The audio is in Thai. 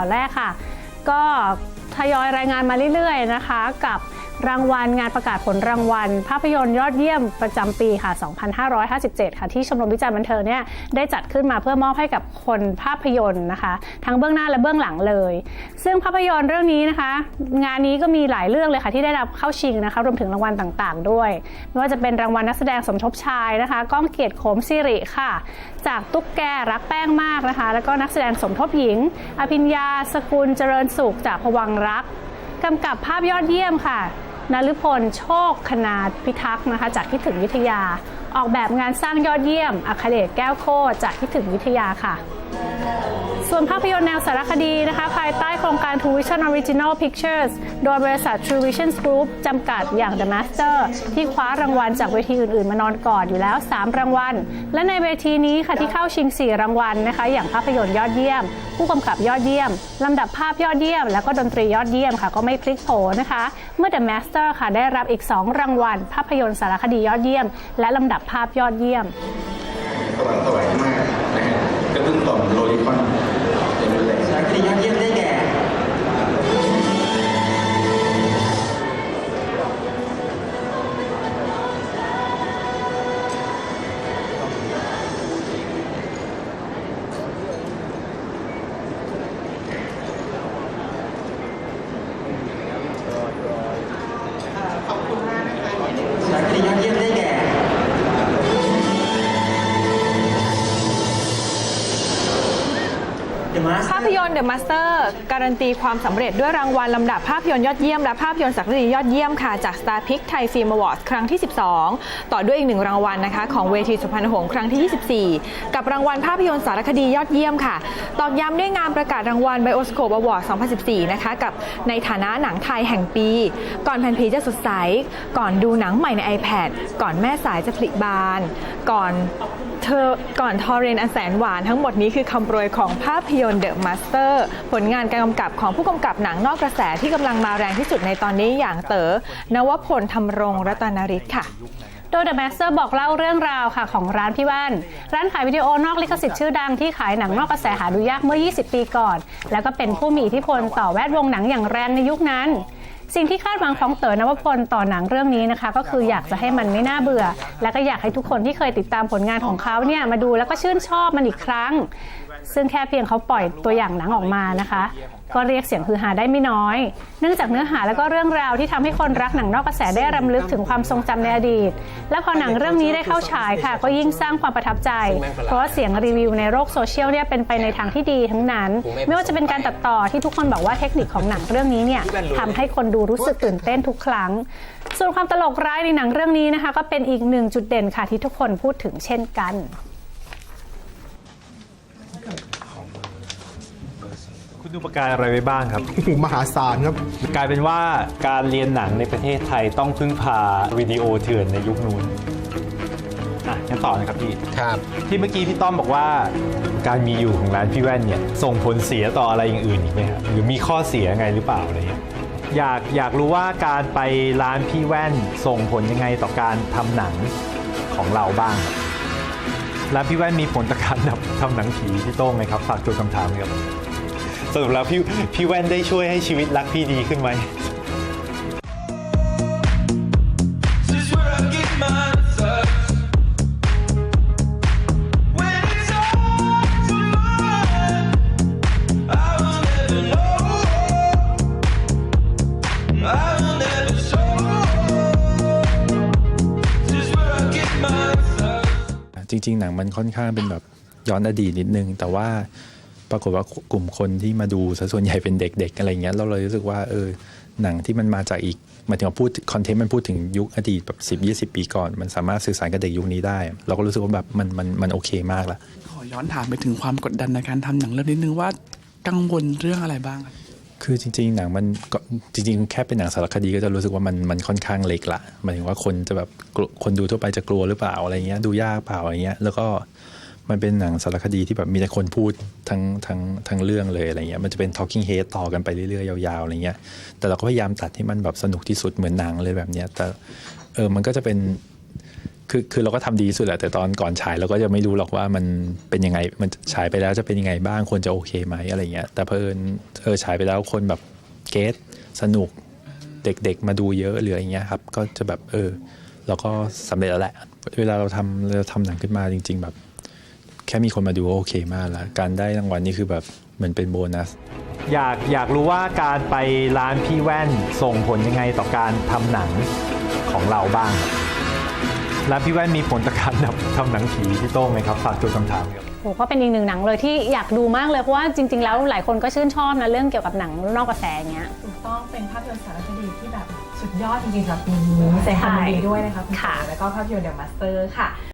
าวแรกค่ะ ก็ทยอยรายงานมาเรื่อยๆนะคะ กับ รางวัลงานประกาศผลรางวัล ภาพยนตร์ยอดเยี่ยมประจำปีค่ะ 2557 ค่ะ ที่ชมรมวิจารณ์บันเทิงเนี่ยได้จัดขึ้นมาเพื่อมอบให้กับคนภาพยนตร์นะคะ ทั้งเบื้องหน้าและเบื้องหลังเลย ซึ่งภาพยนตร์เรื่องนี้นะคะ งานนี้ก็มีหลายเรื่องเลยค่ะที่ได้รับเข้าชิงนะคะรวมถึงรางวัลต่างๆ ด้วย ไม่ว่าจะเป็นรางวัลนักแสดงสมทบชายนะคะก้องเกียรติโขมสิริค่ะ จากตุ๊กแกรักแป้งมากนะคะ แล้วก็นักแสดงสมทบหญิง อภิญญาสกุลเจริญสุขจากพวังรัก กำกับภาพยอดเยี่ยมค่ะนฤพลโชคคณาพิทักษ์นะคะ จากคิดถึงวิทยา ออกแบบงานสร้างยอดเยี่ยมอัคเดชแก้วโคจากคิดถึงวิทยาค่ะ ส่วนภาพยนตร์แนวสารคดี True Vision Original Pictures โดยบริษัท True Vision Group จำกัดอย่าง The Master ที่คว้ารางวัลจากเวทีอื่นๆ มานอนกอนอยู่แล้ว 3 รางวัล และในเวทีนี้ค่ะที่เข้าชิง 4 รางวัลนะคะ อย่างภาพยนตร์ยอดเยี่ยม ผู้กำกับยอดเยี่ยม ลำดับภาพยอดเยี่ยม แล้วก็ดนตรียอดเยี่ยมค่ะ ก็ไม่พลิกโผนะคะ เมื่อ The Master ค่ะได้รับอีก 2 รางวัล ภาพยนตร์สารคดียอดเยี่ยม และลำดับภาพยอดเยี่ยมสว่างสวยมากนะฮะกระตุ้นต่อมโลลิคอน ภาพยนตร์ The Master การันตีความสำเร็จด้วยรางวัลลำดับภาพยนตร์ยอดเยี่ยมและภาพยนตร์สารคดียอดเยี่ยมค่ะจาก Star p i c Thai Film Awards ครั้งที่ 12 ต่อด้วยอีกหนึ่งรางวัลนะคะของเวทีสุพรรณหงส์ครั้งที่ 24 กับรางวัลภาพยนตร์สารคดียอดเยี่ยมค่ะ ตอกย้ำด้วยงานประกาศรางวัล Bioscope Award 2014 นะคะกับในฐานะหนังไทยแห่งปี ก่อนแผ่นผีจะสดใส ก่อนดูหนังใหม่ใน iPad ก่อนแม่สายจะผลิบานก่อนเธอก่อนทอเรนอันแสนหวานทั้งหมดนี้คือคำโปรยของภาพยนตร์เดอะมาสเตอร์ผลงานการกำกับของผู้กำกับหนังนอกกระแสที่กำลังมาแรงที่สุดในตอนนี้อย่างเต๋อนวพลธรรมรงรัตนริศค่ะโดย The Master บอกเล่าเรื่องราวค่ะของร้านพี่ว่าน ร้านขายวิดีโอนอกลิขสิทธิ์ชื่อดังที่ขายหนังนอกกระแสหาดูยากเมื่อ 20 ปีก่อน แล้วก็เป็นผู้มีอิทธิพลต่อแวดวงหนังอย่างแรงในยุคนั้น สิ่งที่คาดหวังของเต๋อนวพลต่อหนังเรื่องนี้นะคะ ก็คืออยากจะให้มันไม่น่าเบื่อ และก็อยากให้ทุกคนที่เคยติดตามผลงานของเขาเนี่ยมาดูแล้วก็ชื่นชอบมันอีกครั้ง ซึ่งแค่เพียงเขาปล่อยตัวอย่างหนังออกมานะคะ ก็เรียกเสียงฮือฮาได้ไม่น้อย เนื่องจากเนื้อหาแล้วก็เรื่องราวที่ทำให้คนรักหนังนอกกระแสได้รำลึกถึงความทรงจำในอดีต และพอหนังเรื่องนี้ได้เข้าฉายค่ะ ก็ยิ่งสร้างความประทับใจ เพราะเสียงรีวิวในโลกโซเชียลเนี่ยเป็นไปในทางที่ดีทั้งนั้น ไม่ว่าจะเป็นการตัดต่อที่ทุกคนบอกว่าเทคนิคของหนังเรื่องนี้เนี่ยทำให้คนดูรู้สึกตื่นเต้นทุกครั้ง ส่วนความตลกร้ายในหนังเรื่องนี้นะคะ ก็เป็นอีกหนึ่งจุดเด่นค่ะที่ทุกคนพูดถึงเช่นกัน คุณดูประการอะไรไว้บ้างครับ โอ้โหมหาศาลครับ กลายเป็นว่าการเรียนหนังในประเทศไทยต้องพึ่งพาวิดีโอเถื่อนในยุคนู้นอะงั้นต่อนะครับพี่ ครับ ที่เมื่อกี้พี่ต้อมบอกว่า การมีอยู่ของร้านพี่แว่นเนี่ยส่งผลเสียต่ออะไรอย่างอื่นอีกไหมครับหรือมีข้อเสียไงหรือเปล่าอะไรเงี้ยอยากอยากรู้ว่าการไปร้านพี่แว่นส่งผลยังไงต่อการทำหนังของเราบ้างครับร้านพี่แว่นมีผลต่อการทำหนังผีพี่โต้งไหมครับฝากตัวคำถามครับ สรุปแล้วพี่พี่แว่นได้ช่วยให้ชีวิตรักพี่ดีขึ้นไหม จริง ๆ หนังมันค่อนข้างเป็นแบบย้อนอดีตนิดนึง แต่ว่า ปรากฏว่ากลุ่มคนที่มาดูซะส่วนใหญ่เป็นเด็ก ๆ อะไรเงี้ยเราเลยรู้สึกว่าเออหนังที่มันมาจากอีกหมายถึงว่าพูดคอนเทนต์มันพูดถึงยุคอดีตแบบสิบยีปีก่อน มันสามารถสื่อสารกับเด็กยุคนี้ได้ เราก็รู้สึกว่าแบบมันมันมันโอเคมากละขอย้อนถามไปถึงความกดดันในการทำหนังเรื่องนิดนึงว่ากังวลเรื่องอะไรบ้างครับคือจริง ๆ หนังมันก็จริง ๆ แค่เป็นหนังสารคดีก็จะรู้สึกว่ามันมันค่อนข้างเล็กละหมายถึงว่าคนจะแบบกลัวคนดูทั่วไปจะกลัวหรือเปล่าอะไรเงี้ยดูยากเปล่าอะไรเงี้ยแล้วก็ มันเป็นหนังสารคดีที่แบบมีแต่คนพูดทั้งทั้งทั้งเรื่องเลยอะไรเงี้ยมันจะเป็น talking head ต่อกันไปเรื่อยๆ ยาวๆอะไรเงี้ยแต่เราก็พยายามตัดให้มันแบบสนุกที่สุดเหมือนหนังเลยแบบเนี้ยแต่เออมันก็จะเป็นคือคือเราก็ทำดีที่สุดแหละแต่ตอนก่อนฉายเราก็จะไม่รู้หรอกว่ามันเป็นยังไงมันฉายไปแล้วจะเป็นยังไงบ้างควรจะโอเคไหมอะไรเงี้ยแต่เพอเอิญเออฉายไปแล้วคนแบบเกตสนุกเด็กๆมาดูเยอะหรืออะไรเงี้ยครับก็จะแบบเออเราก็สำเร็จแล้วแหละ เวลาเราทำเราทำหนังขึ้นมาจริง ๆ แบบ แค่มีคนมาดูก็โอเคมากแล้ว การได้รางวัลนี่คือแบบเหมือนเป็นโบนัส อยากอยากรู้ว่าการไปร้านพี่แว่นส่งผลยังไงต่อการทำหนังของเราบ้างครับร้านพี่แว่นมีผลต่อการทำหนังผีพี่โต้งไหมครับฝากตัวคำถามครับโหก็เป็นอีกหนึ่งหนังเลยที่อยากดูมากเลยเพราะว่าจริง ๆ แล้วหลายคนก็ชื่นชอบนะเรื่องเกี่ยวกับหนังนอกกระแสอย่างเงี้ยถูกต้องเป็นภาพยนตร์สารคดีที่แบบสุดยอดจริงๆสำหรับปีนี้แสดงความยินดีด้วยนะคะคุณค่ะเต๋อแล้วก็ภาพยนตร์เดอะมาสเตอร์ค่ะ